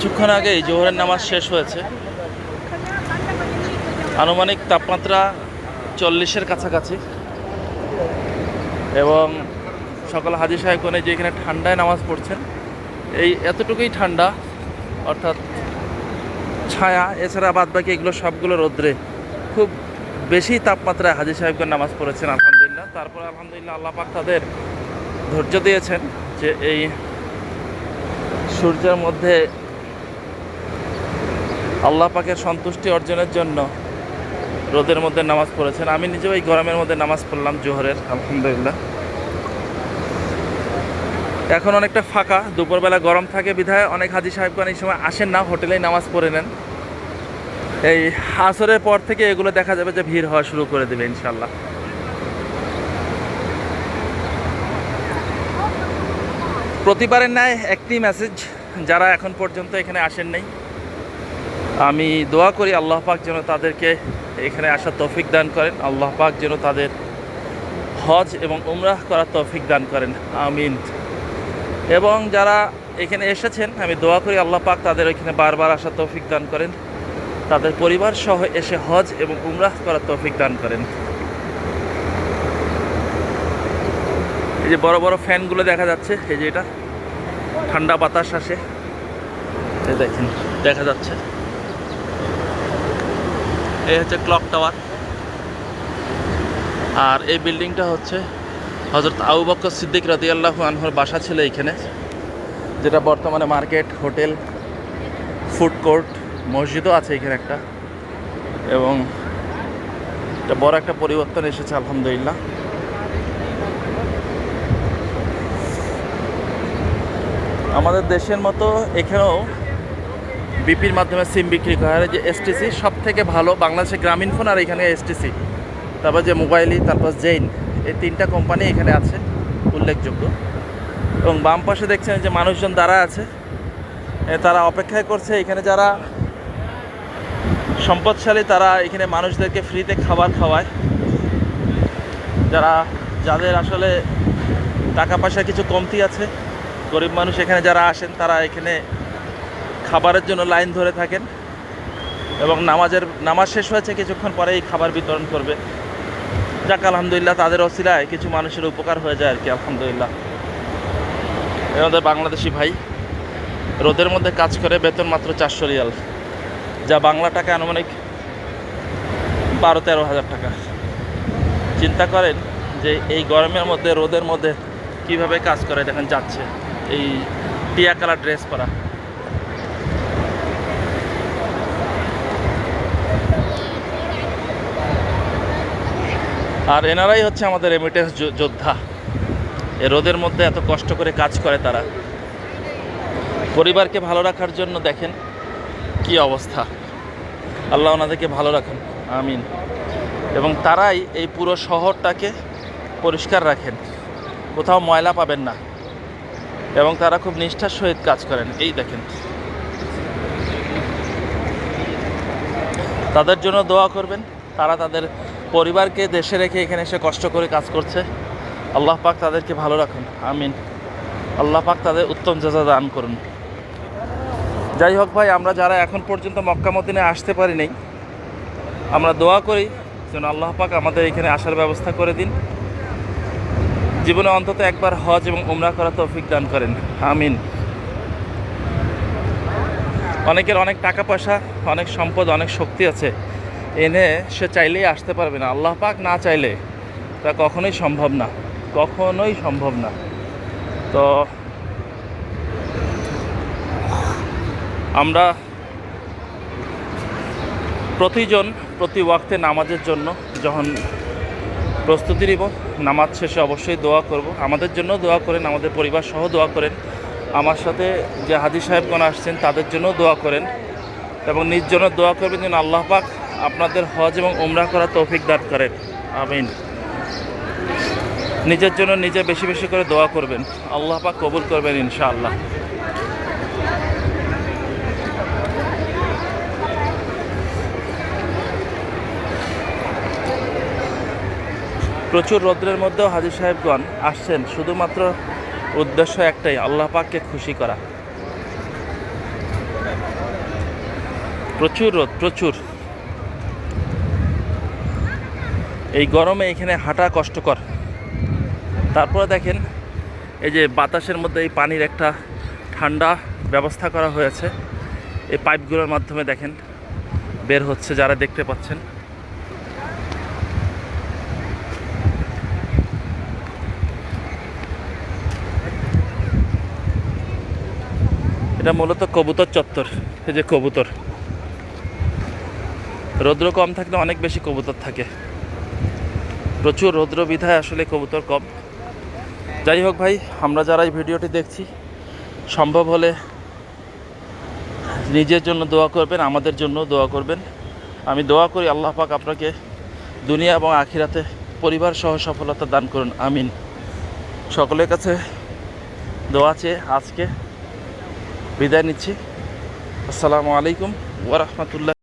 কিছুক্ষণ আগে জোহরের নামাজ শেষ হয়েছে। আনুমানিক তাপমাত্রা চল্লিশের কাছাকাছি। এবং সকল হাজি সাহেবগণে যে এখানে ঠান্ডায় নামাজ পড়ছেন, এই এতটুকুই ঠান্ডা, অর্থাৎ ছায়া, এছাড়া বাদ বাকি এগুলো সবগুলো রোদ্রে খুব বেশি তাপমাত্রায় হাজি সাহেবগণ নামাজ পড়েছেন, আলহামদুলিল্লাহ। তারপর আলহামদুলিল্লাহ আল্লাহ পাক তাদের ধৈর্য দিয়েছেন যে এই সূর্যের মধ্যে আল্লাহ পাকের সন্তুষ্টি অর্জনের জন্য রোদের মধ্যে নামাজ পড়েছেন। আমি নিজেও এই গরমের মধ্যে নামাজ পড়লাম, জোহরের, আলহামদুলিল্লাহ। এখন অনেকটা ফাঁকা, দুপুরবেলা গরম থাকে বিধায় অনেক হাজি সাহেবগণ এই সময় আসেন না, হোটেলেই নামাজ পড়ে নেন। এই আসরের পর থেকে এগুলো দেখা যাবে যে ভিড় হওয়া শুরু করে দেবে ইনশাল্লাহ প্রতিবারের ন্যায় একটি মেসেজ যারা এখন পর্যন্ত এখানে আসেন নাই আমি দোয়া করি আল্লাহ পাক যেন তাদেরকে এখানে আসার তৌফিক দান করেন। আল্লাহ পাক যেন তাদের হজ এবং উমরাহ করার তৌফিক দান করেন। আমিন। এবং যারা এখানে এসেছেন, আমি দোয়া করি আল্লাহ পাক তাদের এখানে বারবার আসার তৌফিক দান করেন। তাদের পরিবার সহ এসে হজ এবং উমরাহ করার তৌফিক দান করেন। এই যে বড় বড় ফ্যানগুলো দেখা যাচ্ছে, এই যে এটা ঠান্ডা বাতাস আসে। দেখেন, দেখা যাচ্ছে। এই হচ্ছে ক্লক টাওয়ার। আর এই বিল্ডিংটা হচ্ছে হজরত বকর সিদ্দিক রাদিয়াল্লাহ আনহর বাসা ছিল এইখানে, যেটা বর্তমানে মার্কেট, হোটেল, ফুড কোর্ট, মসজিদও আছে এখানে একটা। এবং এটা বড় একটা পরিবর্তন এসেছে, আলহামদুলিল্লাহ। আমাদের দেশের মতো এখানেও বিপির মাধ্যমে সিম বিক্রি করা হয়। যে এসটিসি সব থেকে ভালো বাংলাদেশের গ্রামীণ ফোন আর এখানে এসটিসি তারপর যে মোবাইলি, তারপর জেইন এই তিনটা কোম্পানি এখানে আছে, উল্লেখযোগ্য। এবং বাম পাশে দেখছেন যে মানুষজন দাঁড়া আছে। তারা অপেক্ষায় করছে, এখানে যারা সম্পদশালী, তারা এখানে মানুষদেরকে ফ্রিতে খাবার খাওয়ায়। যারা, যাদের আসলে টাকা পয়সা কিছু কমতি আছে, গরিব মানুষ এখানে যারা আসেন, তারা এখানে খাবারের জন্য লাইন ধরে থাকেন এবং নামাজের নামাজ শেষ হয়েছে, কিছুক্ষণ পরেই খাবার বিতরণ করবে। যাক, আলহামদুলিল্লাহ, তাদের অসিলায় কিছু মানুষের উপকার হয়ে যায় আর কি, আলহামদুলিল্লাহ। আমাদের বাংলাদেশি ভাই, রোদের মধ্যে কাজ করে বেতন মাত্র চারশো রিয়াল, যা বাংলা টাকা আনুমানিক বারো তেরো হাজার টাকা। চিন্তা করেন যে এই গরমের মধ্যে, রোদের মধ্যে কীভাবে কাজ করে, দেখেন যাচ্ছে। এই টিয়া কালার ড্রেস পরা। আর এনারাই হচ্ছে আমাদের রেমিটেন্স যোদ্ধা। এ রোদের মধ্যে এত কষ্ট করে কাজ করে তারা। পরিবারকে ভালো রাখার জন্য দেখেন কি অবস্থা। আল্লাহ ওনাদেরকে ভালো রাখুন। আমিন। এবং তারাই এই পুরো শহরটাকে পরিষ্কার রাখেন। কোথাও ময়লা পাবেন না। এবং তারা খুব নিষ্ঠার সহিত কাজ করেন। এই দেখেন। তাদের জন্য দোয়া করবেন। তারা তাদের পরিবারকে দেশে রেখে এখানে এসে কষ্ট করে কাজ করছে। আল্লাহ পাক তাদেরকে ভালো রাখুন, আমিন। আল্লাহ পাক তাদের উত্তম জাজা দান করুন। যাই হোক ভাই, আমরা যারা এখন পর্যন্ত মক্কা মদিনে আসতে পারি নাই, আমরা দোয়া করি যেন আল্লাহ পাক আমাদের এখানে আসার ব্যবস্থা করে দিন। জীবনে অন্তত একবার হজ এবং উমরা করা তৌফিক দান করেন, আমিন। অনেকের অনেক টাকা পয়সা, অনেক সম্পদ, অনেক শক্তি আছে। এনে সে চাইলেই আসতে পারবে না। আল্লাহ পাক না চাইলে তা কখনোই সম্ভব না। কখনোই সম্ভব না। তো আমরা প্রতিজন প্রতি ওয়াক্তে নামাজের জন্য যখন প্রস্তুতি নিব, নামাজ শেষে অবশ্যই দোয়া করব। আমাদের জন্য দোয়া করেন, আমাদের পরিবার সহ দোয়া করেন। আমার সাথে যে হাজি সাহেবগণ আসছেন, তাদের জন্য দোয়া করেন এবং নিজ জন্য দোয়া করবেন যেন আল্লাহ পাক আপনাদের হজ এবং উমরা করা তৌফিক দান করেন। আমিন। নিজের জন্য নিজে বেশি বেশি করে দোয়া করবেন। আল্লাহ পাক কবুল করবেন ইনশাআল্লাহ। প্রচুর রৌদ্রের মধ্যেও হাজির সাহেবগণ আসছেন। শুধুমাত্র উদ্দেশ্য একটাই, আল্লাহ পাককে খুশি করা। প্রচুর রোদ, প্রচুর। এই গরমে এখানে হাঁটা কষ্টকর। তারপরে দেখেন, এই যে বাতাসের মধ্যে এই পানির একটা ঠান্ডা ব্যবস্থা করা হয়েছে। এই পাইপগুলোর মাধ্যমে দেখেন, বের হচ্ছে যারা দেখতে পাচ্ছেন। এটা মূলত কবুতর চত্বর, এই যে কবুতর। রৌদ্র কম থাকলে অনেক বেশি কবুতর থাকে। প্রচুর রৌদ্র বিধায় আসলে কবুতর কম। যাই হোক ভাই, আমরা যারা এই ভিডিওটি দেখছি, সম্ভব হলে নিজের জন্য দোয়া করবেন, আমাদের জন্য দোয়া করবেন। আমি দোয়া করি আল্লাহ পাক আপনাকে দুনিয়া এবং আখিরাতে পরিবার সহ সফলতা দান করুন, আমিন। সকলের কাছে দোয়া চেয়ে আজকে বিদায় নিচ্ছি। আসসালামু আলাইকুম ওয়া রাহমাতুল্লাহ।